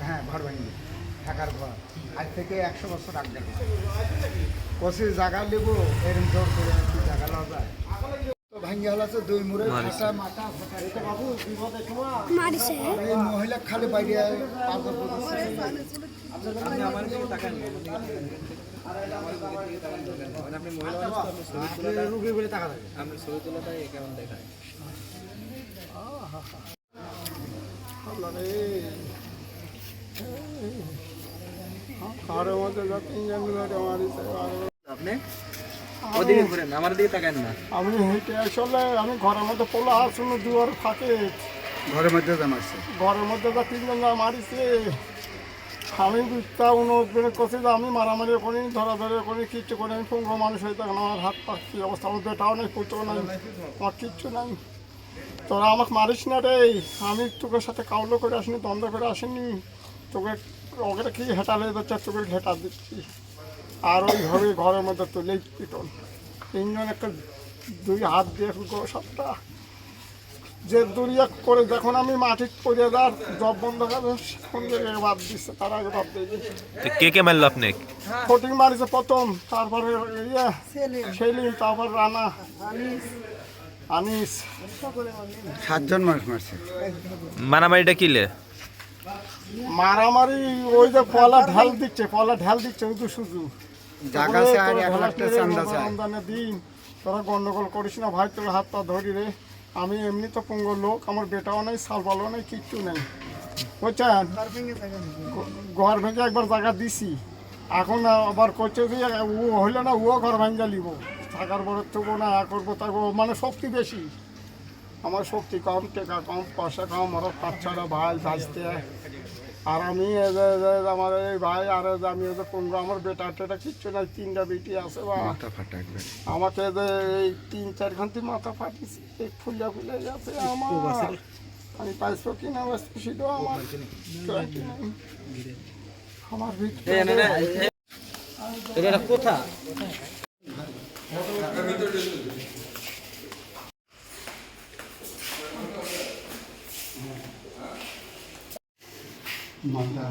হ্যাঁ ঘর ভাঙিয়ে থাকার ঘর আজ থেকে একশো বছর আগে কষে জায়গা নেব এরম করে কি জায়গা লওয়া যায় মহিলা খালি বাইরে। আপনি রুগী বলে টাকা থাকে আল্লাহ রে মধ্যে যত ইঞ্জিন মারিছে আপনি? ওদিকে ঘুরেন আমার দিকে তাকান না। আমি হেঁটে আসলে আমি ঘরের মধ্যে পোলা দুয়ার ঘরের মধ্যে জামাইছে ঘরের মধ্যে যা তিনজন যা মারিছে আমি বুঝতা উনি করছে যে আমি মারামারি করি ধরা ধরে করি কিচ্ছু করি আমি পুঙ্গ মানুষ হয়ে তখন আমার হাত পা কি অবস্থা? আমার বেটাও নেই পুত্রও নাই আমার কিচ্ছু নাই। তোরা আমাকে মারিস না রে আমি তোকে সাথে কাউলো করে আসিনি দ্বন্দ্ব করে আসিনি। তোকে ওকে কি হেঁটালে যাচ্ছে তোকে ঘেটা দিচ্ছি। আর ওইভাবে ঘরের মধ্যে তুলেই পিটন তিনজন একটা দুই হাত দিয়ে গো সবটা। যে দুরিয়া করে যখন আমি মাটি পড়ে যার জব বন্ধ করে সেখান থেকে বাদ দিচ্ছে তার আগে বাদ দিয়ে দিয়েছে। কে কে মারলো আপনি? ফটিং মারিছে প্রথম তারপরে ইয়ে সেলিম। তারপর রানা। আনিস। সাতজন মানুষ মারছে। মারামারিটা কিলে মারামারি ওই যে পলা ঢাল দিচ্ছে পলা ঢাল দিচ্ছে ওই তো শুধু। রমজানের দিন তোরা গন্ডগোল করিস না ভাই তোর হাত পা ধরি রে। আমি এমনি তো পঙ্গ লোক আমার বেটাও নেই সালবালও নেই কিচ্ছু নেই। বুঝছেন? ঘর ভেঙে একবার জায়গা দিছি। এখন আবার করছে যে ও হইলে না ও ঘর ভেঙে লিব। থাকার পরে তবু না করব তাকে মানে শক্তি বেশি। আমার শক্তি কম টাকা কম পয়সা কম আমার পাঁচ ছটা ভাই ভাজতে আর আমি আমার এই ভাই আর যে আমি যে আমার বেটা টেটা কিচ্ছু নাই তিনটা বেটি আছে বা। আমাকে যে এই তিন চার ঘণ্টা মাথা ফাটিছে এই ফুলে ফুলে গেছে আমার। আমি পাইছো কিনা বাঁচবো সেটাও আমার। আমার ভিতরে। কোথা মাথা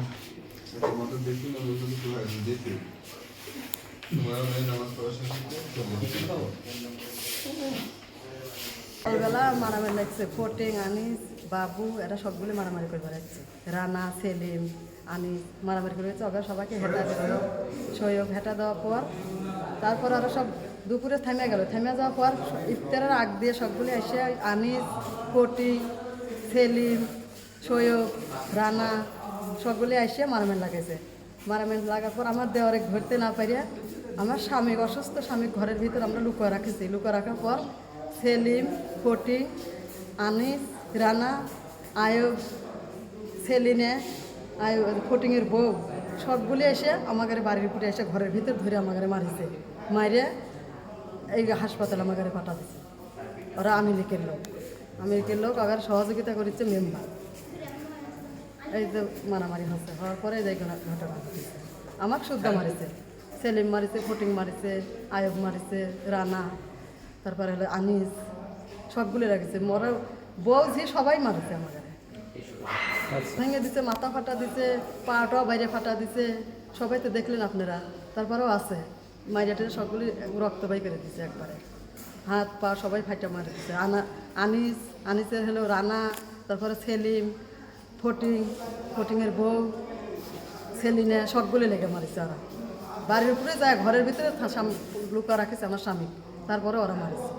এইবেলা মারামারি লাগছে ফটিং আনিস, বাবু, এরা সবগুলি মারামারি করে বেড়াচ্ছে। রানা, সেলিম, আনিস মারামারি করে বেড়াচ্ছে, ওরা সবাইকে হেঁটা দিল। সৈয়ব হেঁটা দেওয়ার পর, তারপর আরও সব দুপুরে থেমে গেল। থেমে যাওয়ার পর ইফতারের আগ দিয়ে সবগুলি এসে আনিস ফটিং সেলিম, সৈয়ব, রানা সবগুলি এসে মারামারি লাগাইছে। মারামারি লাগার পর আমার দেওয়ারে ঘুরতে না পারিয়া আমার স্বামী, অসুস্থ স্বামী ঘরের ভিতর আমরা লুকোয় রাখেছি। লুকোয় রাখার পর সেলিম ফটিং আনিস, রানা, আয়ব, সেলিনে আয়ব ফটিংয়ের বউ, সবগুলি এসে আমাদের বাড়ির উপরে এসে ঘরের ভিতর ধরে আমাদের মারিছে। মারিয়ে এই হাসপাতালে আমাদের পাঠা দিছে ওরা আমেরিকের লোক। আমেরিকার লোক, আবার সহযোগিতা করেছে মেম্বার। এই যে মারামারি হচ্ছে, হওয়ার পরে এই ঘটনা- ঘটেছে। আমাকে শুদ্ধ মারিছে, সেলিম মারিছে ফটিং মারিছে, আয়ব মারিছে, রানা, তারপরে হলো আনিস, সবগুলি রাখছে মরা বউ ঝি সবাই মারিছে আমাকে ভেঙে দিছে, মাথা ফাটা দিছে, পাটাও বাইরে ফাটা দিছে। সবাই তো দেখলেন আপনারা, তারপরেও আছে। মাইরাটে সবগুলি রক্ত বাই করে দিছে একবারে। হাত পা সবাই ফাটা মারি দিছে। আনা আনিস, আনিসের হলো রানা, তারপরে সেলিম ফটিং, ফটিংয়ের বউ, সেলিনে সবগুলো লেগে মারিছে ওরা। বাড়ির উপরে যায়, ঘরের ভিতরে লুকা রাখেছে আমার স্বামী। তারপরে ওরা মারিছে।